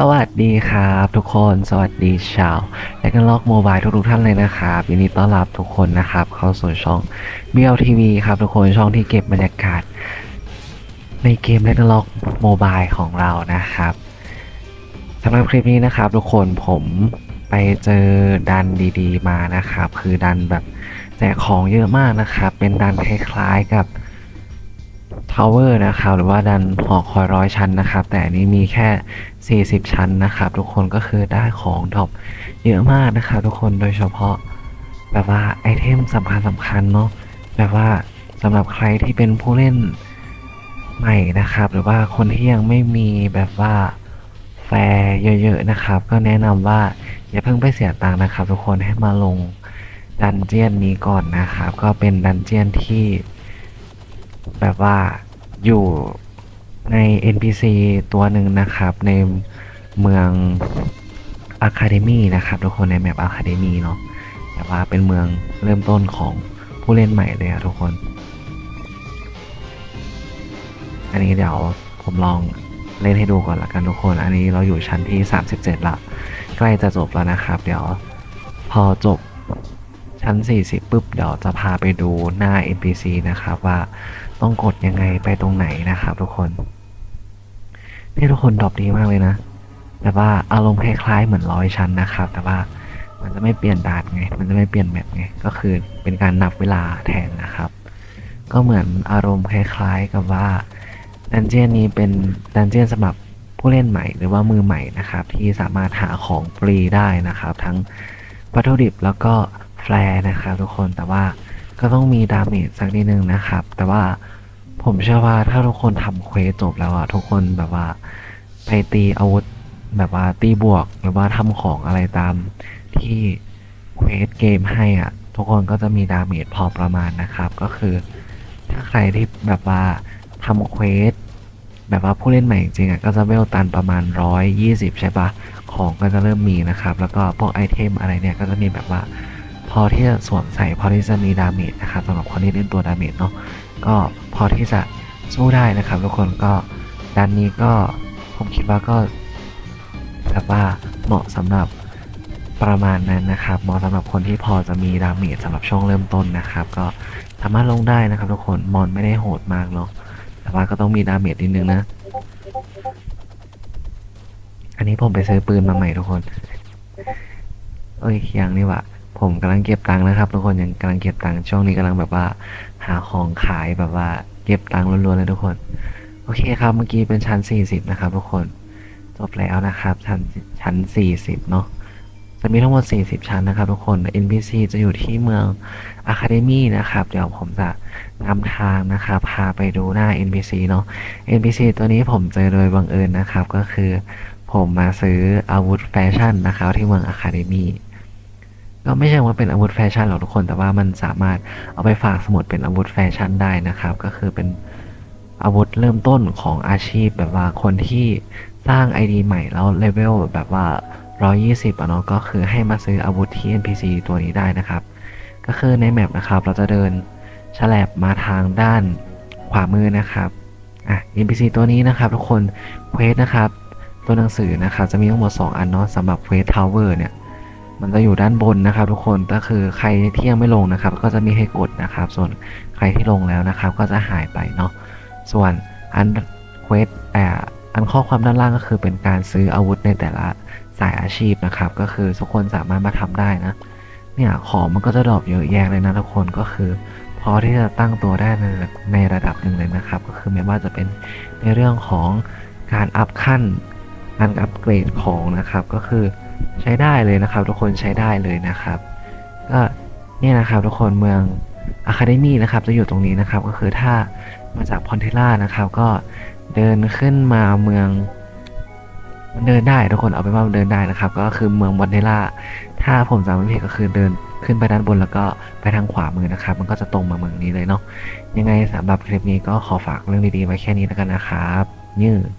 สวัสดีครับทุกคนสวัสดีชาวและกันล็อกโมบายทุกๆท่านเลยนะครับยินดีต้อนรับทุกคนนะครับ เข้าสู่ช่อง BLTV ครับทุกคนช่องที่เก็บบรรยากาศ ในเกม l e g e n d Lock Mobile ของเรานะครับสำหรับคลิปนี้นะครับทุกคนผมไปเจอดันดีๆมานะครับ คือดันแบบแจกของเยอะมากนะครับ เป็นดันคล้ายๆกับ ทาวเวอร์นะครับ หรือว่าดันหอคอยร้อยชั้นนะครับ แต่อันนี้มีแค่ 40 ชั้นนะครับ ทุกคนก็คือได้ของดรอปเยอะมากนะครับ ทุกคนโดยเฉพาะ แบบว่าไอเทมสำคัญสำคัญเนาะแบบว่าสำหรับใครที่เป็นผู้เล่นใหม่นะครับ หรือว่าคนที่ยังไม่มีแบบว่าแฟร์เยอะๆนะครับ ก็แนะนำว่าอย่าเพิ่งไปเสียตังค์นะครับ ทุกคนให้มาลงดันเจียนนี้ก่อนนะครับ ก็เป็นดันเจียนที่แบบว่า อยู่ใน NPC ตัวหนึ่งนะครับ ในเมือง Academy นะครับ ทุกคนในแมป Academy เนาะแต่ว่าเป็นเมืองเริ่มต้นของผู้เล่นใหม่เลยอะทุกคน อันนี้เดี๋ยวผมลองเล่นให้ดูก่อนละกันทุกคน อันนี้เราอยู่ชั้นที่ 37 ละ ใกล้จะจบแล้วนะครับ เดี๋ยวพอจบชั้น 40ปุ๊บ เดี๋ยวจะพาไปดูหน้า NPC นะครับว่า ต้องกดยังไงไปตรงไหนนะครับ ทุกคนนี่ทุกคนดรอปดีมากเลยนะ แต่ว่าอารมณ์คล้ายๆเหมือนร้อยชั้นนะครับ แต่ว่ามันจะไม่เปลี่ยนดาดไง มันจะไม่เปลี่ยนแมปไง ก็คือเป็นการนับเวลาแทนนะครับ ก็เหมือนอารมณ์คล้ายๆกับว่าดันเจียนนี้เป็นดันเจียนสำหรับผู้เล่นใหม่หรือว่ามือใหม่นะครับ ที่สามารถหาของฟรีได้นะครับ ทั้งวัตถุดิบแล้วก็แฟร์นะครับ ทุกคนแต่ว่า ก็ต้องมีดาเมจสักนิดนึงนะครับ แต่ว่าผมเชื่อว่าถ้าทุกคนทำเควสจบแล้วอะทุกคนแบบว่าไปตีอาวุธแบบว่าตีบวกหรือว่าทำของอะไรตามที่เควสเกมให้อะทุกคนก็จะมีดาเมจพอประมาณนะครับ ก็คือ ถ้าใครที่แบบว่าทำเควสแบบว่าผู้เล่นใหม่จริงอะก็จะเวลตันประมาณ 120 ใช่ปะของก็จะเริ่มมีนะครับ แล้วก็พวกไอเทมอะไรเนี่ยก็จะมีแบบว่า อที่จะสวมใส่พอที่จะมีดาเมจนะครับสำหรับคนที่เล่นตัวดาเมจเนาะก็พอที่จะสู้ได้นะครับทุกคนก็ด้านนี้ก็ผมคิดว่าก็แบบว่าเหมาะสำหรับประมาณนั้นนะครับเหมาะสำหรับคนที่พอจะมีดาเมจสำหรับช่วงเริ่มต้นนะครับ ก็สามารถลงได้นะครับทุกคนมอนไม่ได้โหดมากเนาะแต่ว่าก็ต้องมีดาเมจนิดนึงนะ อันนี้ผมไปซื้อปืนมาใหม่ทุกคน เอ้ยยังนี่ว่า ผมกำลังเก็บตังค์นะครับ ทุกคนยังกำลังเก็บตังค์ช่วงนี้กำลังแบบว่า หาของขายแบบว่า เก็บตังค์ล้วนๆเลยทุกคน โอเคครับ เมื่อกี้เป็นชั้น 40 นะครับ ทุกคนจบแล้วนะครับ ชั้นชั้น 40 เนาะจะมีทั้งหมด 40 ชั้นนะครับ ทุกคน NPC จะอยู่ที่เมือง Academy นะครับ เดี๋ยวผมจะนำทางนะครับ พาไปดูหน้า NPC เนาะ NPC ตัวนี้ผมเจอโดยบังเอิญนะครับ ก็คือผมมาซื้ออาวุธแฟชั่นนะครับ ที่เมือง Academy ก็ไม่ใช่ว่าเป็นอาวุธแฟชั่นหรอกทุกคน แต่ว่ามันสามารถเอาไปฝากสมุดเป็นอาวุธแฟชั่นได้นะครับ ก็คือเป็นอาวุธเริ่มต้นของอาชีพแบบว่าคนที่สร้าง ID ใหม่แล้วเลเวลแบบว่า 120อะเนาะก็คือให้มาซื้ออาวุธที่ NPC ตัวนี้ได้นะครับ ก็คือในแมปนะครับ เราจะเดินฉลบมาทางด้านขวามือนะครับอะ NPC ตัวนี้นะครับ ทุกคนเควสนะครับ ตัวหนังสือนะครับ จะมีทั้งหมด 2 อันเนาะสำหรับเควสทาวเวอร์เนี่ย มันจะอยู่ด้านบนนะครับ ทุกคนก็คือใครที่ยังไม่ลงนะครับ ก็จะมีให้กดนะครับ ส่วนใครที่ลงแล้วนะครับ ก็จะหายไปเนาะส่วนอันเควสอ่าอันข้อความด้านล่างก็คือเป็นการซื้ออาวุธในแต่ละสายอาชีพนะครับ ก็คือทุกคนสามารถมาทำได้นะ เนี่ยของมันก็จะดรอปเยอะแยะเลยนะทุกคนก็คือพอที่จะตั้งตัวได้ในในระดับหนึ่งเลยนะครับ ก็คือไม่ว่าจะเป็นในเรื่องของการอัพขั้นการอัปเกรดของนะครับก็คือ ใช้ได้เลยนะครับ ทุกคนใช้ได้เลยนะครับ ก็เนี่ยนะครับ ทุกคนเมือง Academy นะครับจะอยู่ตรงนี้นะครับ ก็คือถ้ามาจากพอนเทล่านะครับ ก็เดินขึ้นมาเมืองมันเดินได้ทุกคนเอาไปนว่ามันเดินได้นะครับ ก็คือเมืองบอนเทล่าถ้าผมจำไม่ผิดก็คือเดินขึ้นไปด้านบนแล้วก็ไปทางขวามือนะครับ มันก็จะตรงมาเมืองนี้เลยเนาะยังไงสำหรับคลิปนี้ก็ขอฝากเรื่องดีๆไว้แค่นี้แล้วกันนะครับ ยืด